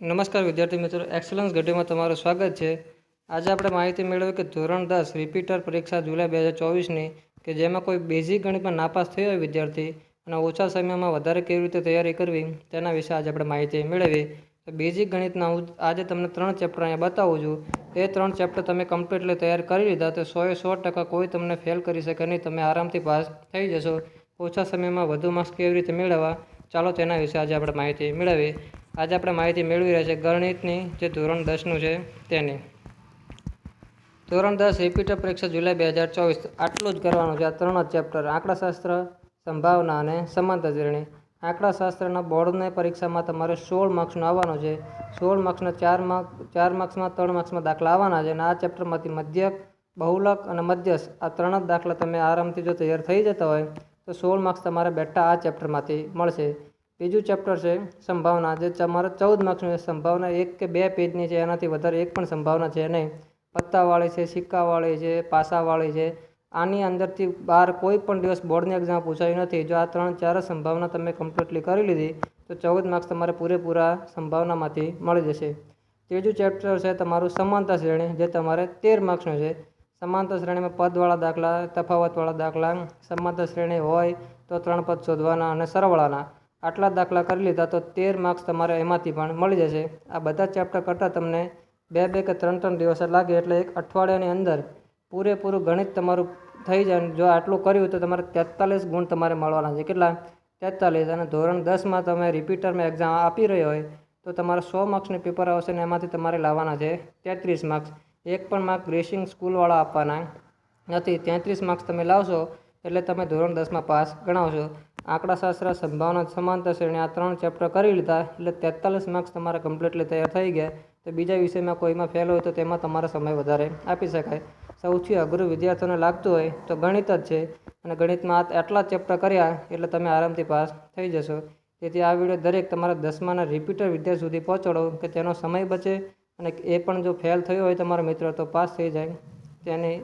નમસ્કાર વિદ્યાર્થી મિત્રો એક્સલન્સ ઘટીમાં તમારું સ્વાગત છે. આજે આપણે માહિતી મેળવી કે ધોરણ દસ રિપીટર પરીક્ષા જુલાઈ બે હજાર ચોવીસની, કે જેમાં કોઈ બેઝિક ગણિતમાં નાપાસ થયો હોય વિદ્યાર્થી, અને ઓછા સમયમાં વધારે કેવી રીતે તૈયારી કરવી, તેના વિશે આજે આપણે માહિતી મેળવી તો બેઝિક ગણિતના હું આજે તમને ત્રણ ચેપ્ટર અહીંયા બતાવું છું. એ ત્રણ ચેપ્ટર તમે કમ્પ્લીટલી તૈયાર કરી લીધા, તો સોએ સો ટકા કોઈ તમને ફેલ કરી શકે નહીં, તમે આરામથી પાસ થઈ જશો. ઓછા સમયમાં વધુ માર્ક્સ કેવી રીતે મેળવવા, ચાલો તેના વિશે આજે આપણે માહિતી મેળવીએ. આજે આપણે માહિતી મેળવી રહ્યા છે ગણિતની જે ધોરણ દસનું છે તેની. ધોરણ દસ રિપીટર પરીક્ષા જુલાઈ બે હજાર ચોવીસ, આટલું જ કરવાનું છે. આ ત્રણ જ ચેપ્ટર આંકડાશાસ્ત્ર, સંભાવના અને સમાંતર શ્રેણી આંકડાશાસ્ત્રના બોર્ડની પરીક્ષામાં તમારે સોળ માર્ક્સનું આવવાનું છે. સોળ માર્ક્સના ચાર માર્ક ચાર માર્ક્સમાં ત્રણ માર્ક્સમાં દાખલા આવવાના છે અને આ ચેપ્ટરમાંથી મધ્યક બહુલક અને મધ્યસ્થ, આ ત્રણ જ દાખલા તમે આરામથી જો તૈયાર થઈ જતા હોય, તો સોળ માર્ક્સ તમારે બેઠા આ ચેપ્ટરમાંથી મળશે. બીજું ચેપ્ટર છે, સંભાવના. જે તમારે ચૌદ માર્ક્સનું સંભાવના એક કે બે પેજની છે, એનાથી વધારે એક પણ સંભાવના છે નહીં. પત્તાવાળી છે, સિક્કાવાળી છે, પાસાવાળી છે. આની અંદરથી બહાર કોઈ પણ દિવસ બોર્ડની એક્ઝામ પૂછાઈ નથી. જો આ ત્રણ ચાર સંભાવના તમે કમ્પ્લીટલી કરી લીધી, તો ચૌદ માર્ક્સ તમારે પૂરેપૂરા સંભાવનામાંથી મળી જશે. ત્રીજું ચેપ્ટર છે, તમારું સમાનતા શ્રેણી, જે તમારે તેર માર્ક્સનું છે. સમાનતા શ્રેણીમાં પદવાળા દાખલા, તફાવતવાળા દાખલા, સમાનતા શ્રેણી હોય તો ત્રણ પદ શોધવાના અને સરવાળાના. આટલા દાખલા કરી લીધા તો તેર માર્ક્સ તમારે એમાંથી પણ મળી જશે. આ બધા ચેપ્ટર કરતાં તમને બે બે કે ત્રણ ત્રણ દિવસ લાગે એટલે એક અઠવાડિયાની અંદર પૂરેપૂરું ગણિત તમારું થઈ જાય જો આટલું કર્યું તો તમારે તેતાલીસ ગુણ તમારે મળવાના છે. કેટલા? તેતાલીસ અને ધોરણ દસમાં તમે રિપીટરમાં એક્ઝામ આપી રહ્યો હોય તો તમારે સો માર્ક્સની પેપર આવશે ને એમાંથી તમારે લાવવાના છે તેત્રીસ માર્ક્સ એક પણ માર્ક ગ્રેસિંગ સ્કૂલવાળા આપવાના નથી. તેત્રીસ માર્ક્સ તમે લાવશો એટલે તમે ધોરણ દસમાં પાસ ગણાવશો. આંકડાશાસ્ત્ર સંભાવના સમાનતા શ્રેણી આ ત્રણ ચેપ્ટર કરી લીધા એટલે તેતાલીસ માર્ક્સ તમારા કમ્પ્લીટલી તૈયાર થઈ ગયા. તો બીજા વિષયમાં કોઈમાં ફેલ હોય તો તેમાં તમારો સમય વધારે આપી શકાય. સૌથી અઘરું વિદ્યાર્થીઓને લાગતું હોય તો ગણિત જ છે. અને ગણિતમાં આટલા ચેપ્ટર કર્યા એટલે તમે આરામથી પાસ થઈ જશો. તેથી આ વીડિયો દરેક તમારા દસમાના રિપીટર વિદ્યાર્થી સુધી પહોંચાડો કે તેનો સમય બચે અને એ પણ જો ફેલ થયો હોય તમારા મિત્ર તો પાસ થઈ જાય. તેની